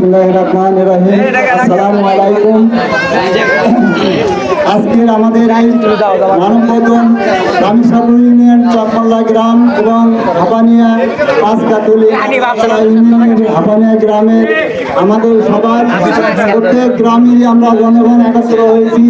বিসমিল্লাহির রহমানির রহিম। আসসালামু আলাইকুম। আজকের আমাদের এই মানববন্ধন রামসাপুর ইউনিয়ন চকমল্লা গ্রাম এবং হাপানিয়া পাঁচকাতুলি ইউনিয়নের হাপানিয়া গ্রামের আমাদের সবার, প্রত্যেক গ্রামেরই আমরা জনগণ একত্র হয়েছি।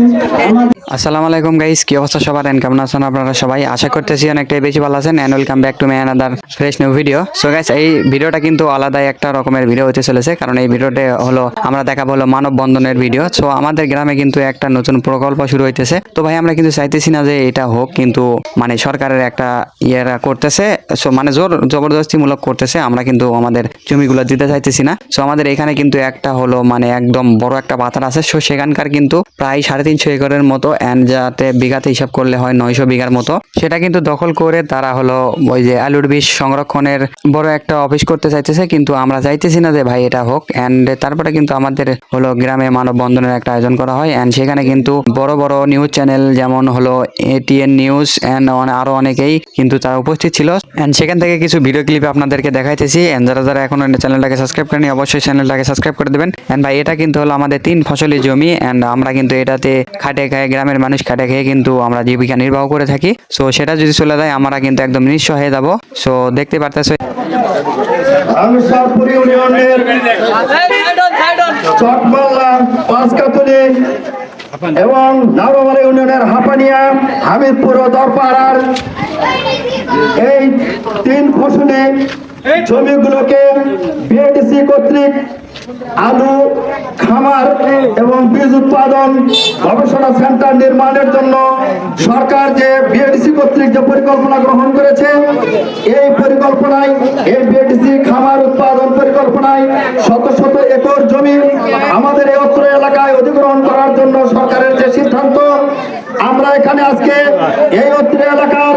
আসসালামু আলাইকুম গাইস কি অবস্থা সবার এন্ড কেমন আছেন আপনারা সবাই? আশা করতেছি অনেকটাই বেশি ভালো আছেন and welcome back to my another fresh new video so guys এই ভিডিওটা কিন্তু আলাদাই একটা রকমের ভিডিও হতে চলেছে, কারণ এই ভিডিওতে হলো, আমরা দেখাবো হলো মানব বন্ধনের ভিডিও সো আমাদের গ্রামে কিন্তু একটা নতুন প্রকল্প শুরু হইতেছে। তো ভাই, আমরা কিন্তু চাইতেছি না যে এটা হোক, কিন্তু মানে সরকারের একটা ইয়েরা করতেছে। সো মানে জোর, জবরদস্তিমূলক করতেছে। আমরা কিন্তু আমাদের জমিগুলো দিতে চাইতেছি না। সো আমাদের এখানে কিন্তু একটা হলো মানে একদম বড় একটা পাথার আছে। সো সেখানকার কিন্তু প্রায় সাড়ে তিনশো একরের মতো অ্যান্ড যাতে বিঘাতে হিসাব করলে হয় নয়শো বিঘার মতো। সেটা কিন্তু দখল করে তারা হলো ওই যে আলুর বীজ সংরক্ষণের বড় একটা অফিস করতে চাইতেছে। কিন্তু আমরা চাইতেছি না যে ভাই, এটা হোক। অ্যান্ড তারপরে কিন্তু আমাদের হলো গ্রামে মানববন্ধনের একটা আয়োজন করা হয়। অ্যান্ড সেখানে কিন্তু বড় বড় নিউজ চ্যানেল যেমন হলো এটিএন নিউজ অ্যান্ড আরও অনেকেই কিন্তু তারা উপস্থিত ছিল। অ্যান্ড সেখান থেকে কিছু ভিডিও ক্লিপ আপনাদেরকে দেখাইতেছি। অ্যান্ড যারা যারা এখনও চ্যানেলটাকে সাবস্ক্রাইব করেনি অবশ্যই চ্যানেলটাকে সাবস্ক্রাইব করে দেবেন। অ্যান্ড ভাই এটা কিন্তু হলো আমাদের তিন ফসলি জমি। অ্যান্ড আমরা কিন্তু এটাতে খাটে খায় গ্রামের মানুষ খাটে খেয়ে কিন্তু আমরা জীবিকা নির্বাহ করে থাকি। সো সেটা যদি চলে যায় আমরা কিন্তু একদম নিঃস্ব হয়ে যাব। সো দেখতে পারতেছো পাঁচকাতুলি এবং নারোমালা ইউনিয়নের হাপানিয়া হামিদপুর ও দরপাড়ার এই তিন ফসলে জমিগুলোকে বিএডিসি কর্তৃক আলু খামার এবং বীজ উৎপাদন গবেষণা সেন্টার নির্মাণের জন্য সরকার যে বিএডিসি কর্তৃক যে পরিকল্পনা গ্রহণ করেছে এই পরিকল্পনায় এই বিএডিসি খামার উৎপাদন পরিকল্পনায় শত শত একর জমি আমাদের এই অত্র এলাকায় অধিগ্রহণ করার জন্য সরকারের যে সিদ্ধান্ত, আমরা এখানে আজকে এই অত্র এলাকার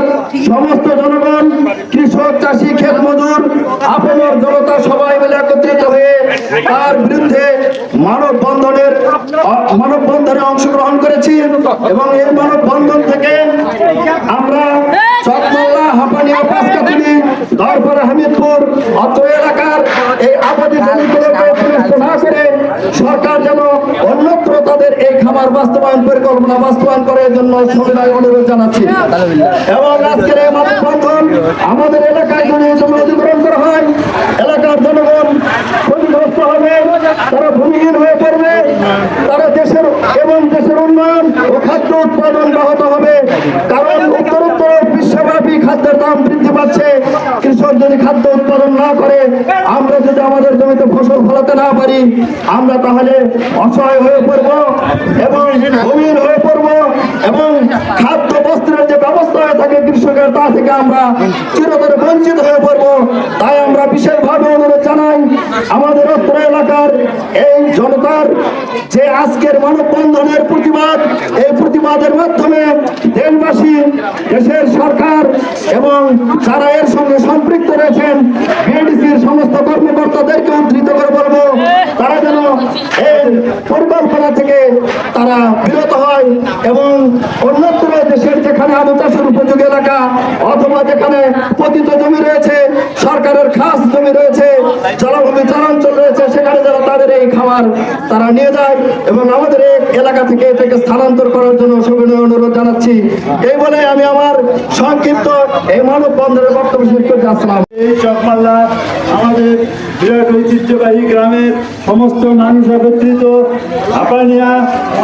সমস্ত জনগণ, কৃষক, চাষি ক্ষেত মজুর, আপনার জনতা সবাই মিলে একত্রিত হয়ে তার বিরুদ্ধে মানব বন্ধনের, মানব বন্ধনে অংশগ্রহণ করেছি এবং এই মানব বন্ধন থেকে আমরা চকমাল্লা হাপানিয়া পাঁচকাতুলি দরবার, হামিদপুর অত্র এলাকার এই আবাদী জমিগুলোকে বিনষ্ট না করে সরকার যেন অন্যত্র তাদের এই খামার বাস্তবায়ন পরিকল্পনা বাস্তবায়ন করার জন্য সবাই অনুরোধ জানাচ্ছি। এবং আজকের এই মানববন্ধন আমাদের এলাকায় যদি অধিগ্রহণ করা হয়, এলাকার জনগণ ক্ষতিগ্রস্ত হবে, তারা ভূমিহীন হয়ে পড়বে, তারা দেশের এবং দেশের উন্নয়ন ও খাদ্য উৎপাদন ব্যাহত হবে। কৃষক যদি খাদ্য উৎপাদন না করে, আমরা যদি আমাদের জমিতে ফসল ফলাতে না পারি, আমরা তাহলে অসহায় হয়ে পড়ব এবং ভূমিহীন হয়ে পড়ব এবং খাদ্য বস্ত্রের যে ব্যবস্থা হয়ে থাকে কৃষকের, তা থেকে আমরা চিরতরে বঞ্চিত হয়ে পড়ব। তাই আমরা বিশেষভাবে অনুরোধ জানাই, আমাদের অত্র এলাকার এই জনতার যে আজকের মানববন্ধনের প্রতিবাদ, এই প্রতিবাদের মাধ্যমে দেশবাসী, দেশের সরকার এবং যারা এর সঙ্গে সম্পৃক্ত রয়েছেন বিএডিসির সমস্ত কর্মকর্তাদেরকে উদ্ধৃত করে বলব, তারা যেন এই পরিকল্পনা থেকে তারা বিরত হয় এবং অন্যত্র দেশের যেখানে আলু চাষের উপযোগী এলাকা অথবা যেখানে পতিত জমি রয়েছে, সরকারের খাস জমি রয়েছে, জলাভূমি চরাঞ্চল রয়েছে এই খাবার তারা নিয়ে যায় এবং আমাদের এলাকা থেকে এটাকে স্থানান্তর করার জন্য সবিনয় অনুরোধ জানাচ্ছি। এই বলে আমি আমার সংক্ষিপ্ত এই মানব বন্ধনের বক্তব্য শেষ করতে আসলাম। এই চকমাল্লা ঐতিহ্যবাহী গ্রামের সমস্ত মানুষ একত্রিত হাপানিয়া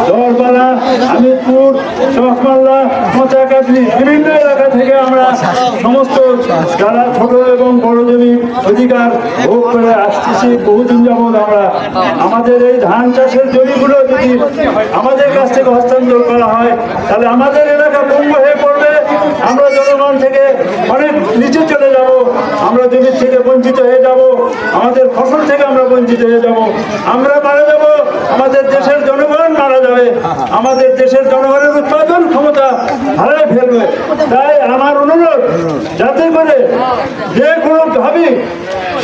দরবালা হামিদপুর চকমাল্লা মোচাকাতলি বিভিন্ন এলাকা থেকে আমরা সমস্ত যারা ছোট এবং বড় জমি অধিকার ভোগ করে আসতেছি। বহুদিন যাবৎ আমরা আমাদের এই ধান চাষের জমিগুলো যদি আমাদের কাছ থেকে হস্তান্তর করা হয়, তাহলে আমাদের এলাকা পঙ্গু হয়ে আমরা জনগণ থেকে অনেক নিচে চলে যাব, আমরা জমির থেকে বঞ্চিত হয়ে যাব, আমাদের ফসল থেকে আমরা বঞ্চিত হয়ে যাব। আমরা মারা যাব, আমাদের দেশের জনগণ মারা যাবে আমাদের দেশের জনগণের উৎপাদন ক্ষমতা হারাই ফেলবে। তাই আমার অনুরোধ, যাতে করে যে কোনো ভাবে,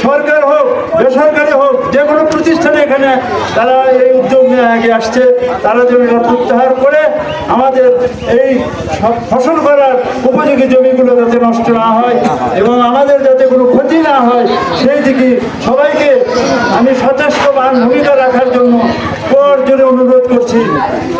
সরকার হোক, বেসরকারি হোক, যে কোনো প্রতিষ্ঠানে এখানে তারা এই উদ্যোগ নিয়ে আগে আসছে, তারা জমি প্রত্যাহার করে আমাদের এই ফসল করার উপযোগী জমিগুলো যাতে নষ্ট না হয় এবং আমাদের যাতে কোনো ক্ষতি না হয়, সেই দিকে সবাইকে আমি সচেষ্ট বান ভূমিকা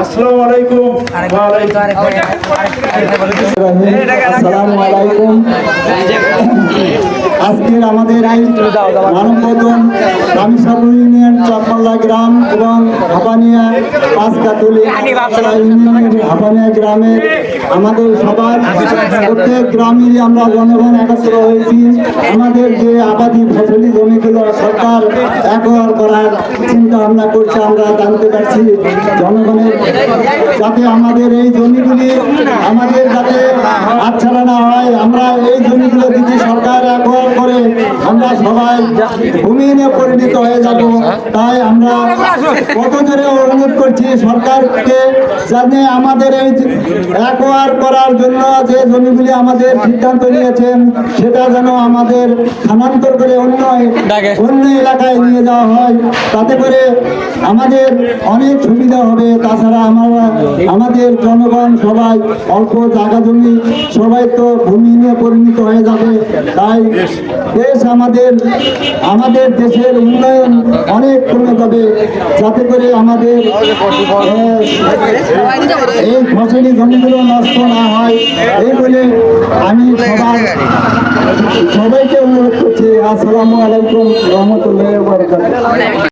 আসসালামু আলাইকুম। আসসালামু আলাইকুম আজকের আমাদের এই মানববন্ধন রামসাপুর ইউনিয়ন চাপমাল্লা গ্রাম এবং হাপানিয়া পাঁচকাতলি হাপানিয়া গ্রামের আমাদের সবার প্রত্যেক গ্রামেরই আমরা জনগণ একত্র হয়েছি। আমাদের যে আবাদি ফসলি জমিগুলো সরকার একবার করার চিন্তা ভাবনা করছে, আমরা জানতে পারছি জনগণের যাতে আমাদের এই জমিগুলি আমাদের যাতে হাতছাড়া না হয়, আমরা এই জমিগুলো যদি সরকার করে আমরা সবাই ভূমিহীনে পরিণত হয়ে যাব। তাই আমরা কত জোরে অনুরোধ করছি সরকারকে যাতে আমাদের এই একবার করার জন্য যে জমিগুলি আমাদের সিদ্ধান্ত নিয়েছেন সেটা যেন আমাদের স্থানান্তর করে অন্য অন্য এলাকায় নিয়ে যাওয়া হয়। তাতে করে আমাদের অনেক সুবিধা হবে। তাছাড়া আমরা আমাদের জনগণ সবাই অল্প জায়গা জমি সবাই তো ভূমিহীনে পরিণত হয়ে যাবে। তাই দেশ আমাদের আমাদের দেশের উন্নয়ন অনেক কমে যাবে যাতে করে আমাদের এই ফসলি জমিগুলো নষ্ট না হয়। এই বলে আমি সবার, সবাইকে অনুরোধ করছি। আসসালামু আলাইকুম, রহমতুল্লাহ